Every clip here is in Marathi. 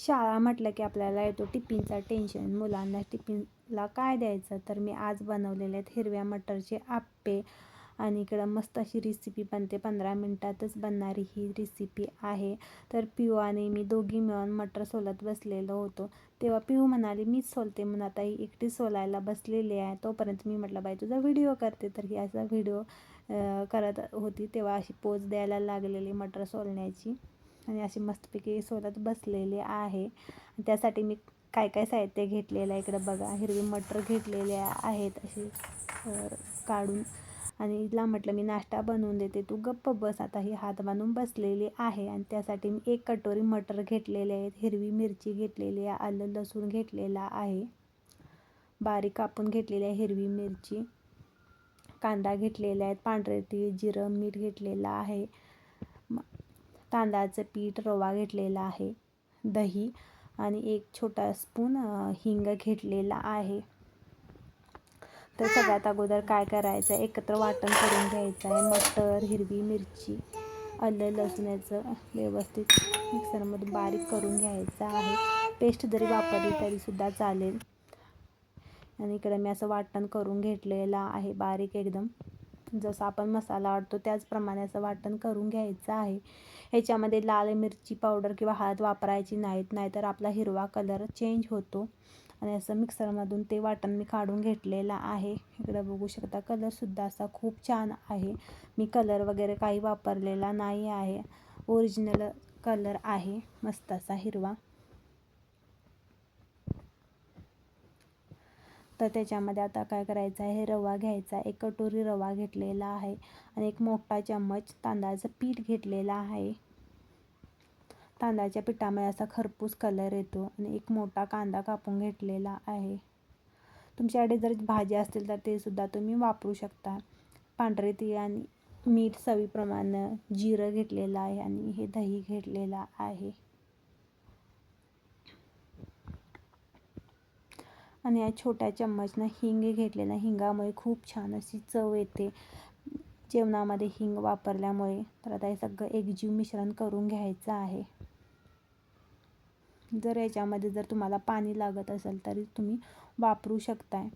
शाळा म्हटलं की आपल्याला येतो टिफिनचा टेन्शन. मुलांना टिफिनला काय द्यायचं? तर मी आज बनवलेले आहेत हिरव्या मटरचे आप्पे आणि इकडं मस्त अशी रेसिपी बनते. पंधरा मिनटातच बनणारी ही रेसिपी आहे. तर पिऊ आणि मी दोघी मिळून मटर सोलत बसलेलो होतो. तेव्हा पिऊ म्हणाली मीच सोलते म्हणून आता ही एकटी सोलायला बसलेली आहे. तोपर्यंत मी म्हटलं बाई तुझा व्हिडिओ करते. तर ही असा व्हिडिओ करत होती. तेव्हा अशी पोच द्यायला लागलेली मटर सोलण्याची. म्हणजे आणि अशी मस्तपैकी सोलत बसलेले आहे. त्यासाठी मी काय काय साहित्य घेतलेलं आहे इकडं बघा. हिरवी मटर घेतलेले आहेत अशी काढून. आणि हिला म्हटलं मी नाश्ता बनवून देते. तू गप्प बस. आता ही हात बांधून बसलेली आहे. आणि त्यासाठी मी एक कटोरी मटर घेतलेले आहेत. हिरवी मिरची घेतलेली आहे. आलं लसूण घेतलेला आहे. बारीक कापून घेतलेली आहे हिरवी मिरची. कांदा घेतलेला आहे. पांढरे तीळ जिरं मीठ घेतलेलं आहे. तांदळाचं पीठ रवा घेतलेला आहे दही आणि एक छोटा स्पून हिंग घेतलेला आहे. तर सगळ्यात अगोदर काय करायचं? आहे एकत्र वाटण करून घ्यायचं आहे. मटर हिरवी मिरची आलं लसणाचं व्यवस्थित मिक्सरमध्ये बारीक करून घ्यायचं आहे. पेस्ट जरी वापरली तरीसुद्धा चालेल. आणि इकडे मी असं वाटण करून घेतलेलं आहे बारीक एकदम. जसं आपण मसाला वाटतो त्याचप्रमाणे असं वाटण करून घ्यायचं आहे. ह्याच्यामध्ये लाल मिरची पावडर किंवा हळद वापरायची नाहीत नाहीतर आपला हिरवा कलर चेंज होतो. आणि असं मिक्सरमधून ते वाटण मी काढून घेतलेलं आहे. इकडं बघू शकता कलरसुद्धा असा खूप छान आहे. मी कलर वगैरे काही वापरलेला नाही आहे. ओरिजिनल कलर आहे. मस्त असा हिरवा. तर त्याच्यामध्ये आता काय करायचं आहे? रवा घ्यायचा एक कटोरी रवा घेतलेला आहे आणि एक मोठा चम्मच तांदळाचं पीठ घेतलेलं आहे. तांदळाच्या पिठामध्ये असा खरपूस कलर येतो आणि एक मोठा कांदा कापून घेतलेला आहे. तुमच्याकडे जर भाजी असतील तर ते सुद्धा तुम्ही वापरू शकता. पांढरे तीळ आणि मीठ चवीप्रमाणे जिरं घेतलेलं आहे आणि हे दही घेतलेलं आहे. आणि या छोट्या चम्मचनं हिंग घेतलेला हिंगामुळे खूप छान अशी चव येते. जेवणामध्ये हिंग वापरल्यामुळे तर आता हे सगळं एकजीव मिश्रण करून घ्यायचं आहे. जर याच्यामध्ये जर तुम्हाला पाणी लागत असेल तरी तुम्ही वापरू शकताय.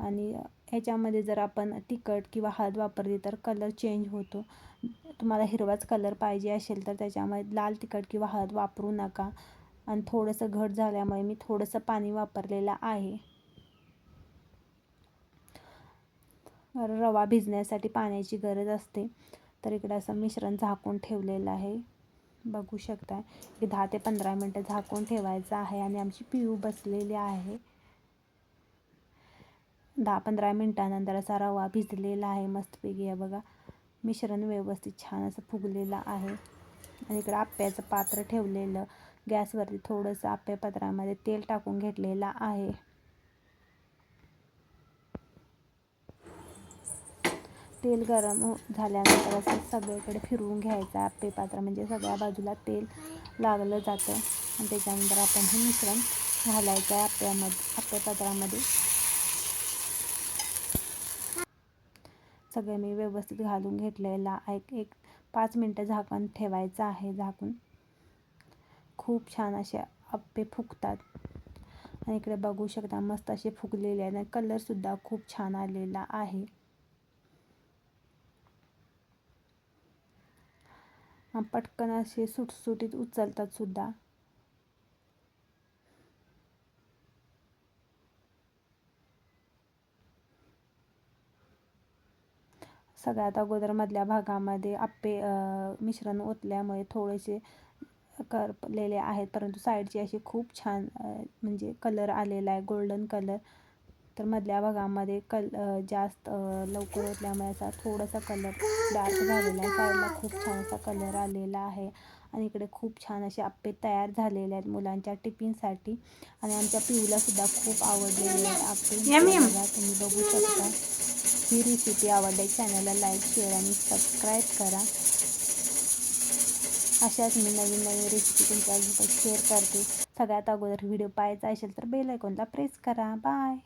आणि ह्याच्यामध्ये जर आपण तिखट किंवा हळद वापरली तर कलर चेंज होतो. तुम्हाला हिरवाच कलर पाहिजे असेल तर त्याच्यामध्ये लाल तिखट किंवा हळद वापरू नका. आणि थोडंसं घट झाल्यामुळे मी थोडंसं पाणी वापरलेलं आहे. रवा भिजण्यासाठी पाण्याची गरज असते. तर इकडं असं मिश्रण झाकून ठेवलेलं आहे. बघू शकता की दहा ते पंधरा मिनटं झाकून ठेवायचं आहे आणि आमची पिऊ बसलेली आहे. दहा पंधरा मिनटानंतर असा रवा भिजलेला आहे. मस्तपैकी आहे बघा. मिश्रण व्यवस्थित छान असं फुगलेलं आहे. आणि इकडं आप्याचं पात्र ठेवलेलं. गॅसवरती थोडंसं आप्या पत्रामध्ये तेल टाकून घेतलेलं आहे. तेल गरम हो-, झाल्यानंतर असं सगळीकडे फिरवून घ्यायचं. आप्पे पात्र म्हणजे सगळ्या बाजूला तेल लागलं जातं. आणि त्याच्यानंतर आपण हे मिश्रण घालायचं आहे आप्यामध्ये आप्यापात्रामध्ये सगळं मी व्यवस्थित घालून घेतलेलं आहे. एक पाच मिनटं झाकण ठेवायचं आहे झाकून. खूप छान असे आप्पे फुगतात. आणि इकडे बघू शकता मस्त असे फुगलेले आहेत आणि कलरसुद्धा खूप छान आलेला आहे. पटकन असे सुटसुटीत उचलतात सुद्धा. सगळ्यात अगोदर मधल्या भागामध्ये आप्पे मिश्रण ओतल्यामुळे थोडेसे करपलेले आहेत. परंतु साईडची अशी खूप छान म्हणजे कलर आलेला आहे. Golden colour. तर मधल्या भागामध्ये कल जास्त लवकर ओतल्यामुळे असा थोडासा कलर डार्क झालेला आहे. साईडला खूप छान असा कलर आलेला आहे. आणि इकडे खूप छान असे आप्पे तयार झालेले आहेत मुलांच्या टिफिनसाठी. आणि आमच्या पिऊलासुद्धा खूप आवडलेले आहेत आप्पे. तुम्ही बघू शकता. ही रेसिपी आवडली चॅनलला लाईक शेअर आणि सबस्क्राईब करा. अशाच मी नवीन नवीन रेसिपी तुमच्या शेअर करते. सगळ्यात अगोदर व्हिडिओ पाहायचा असेल तर बेल आयकॉनला प्रेस करा. बाय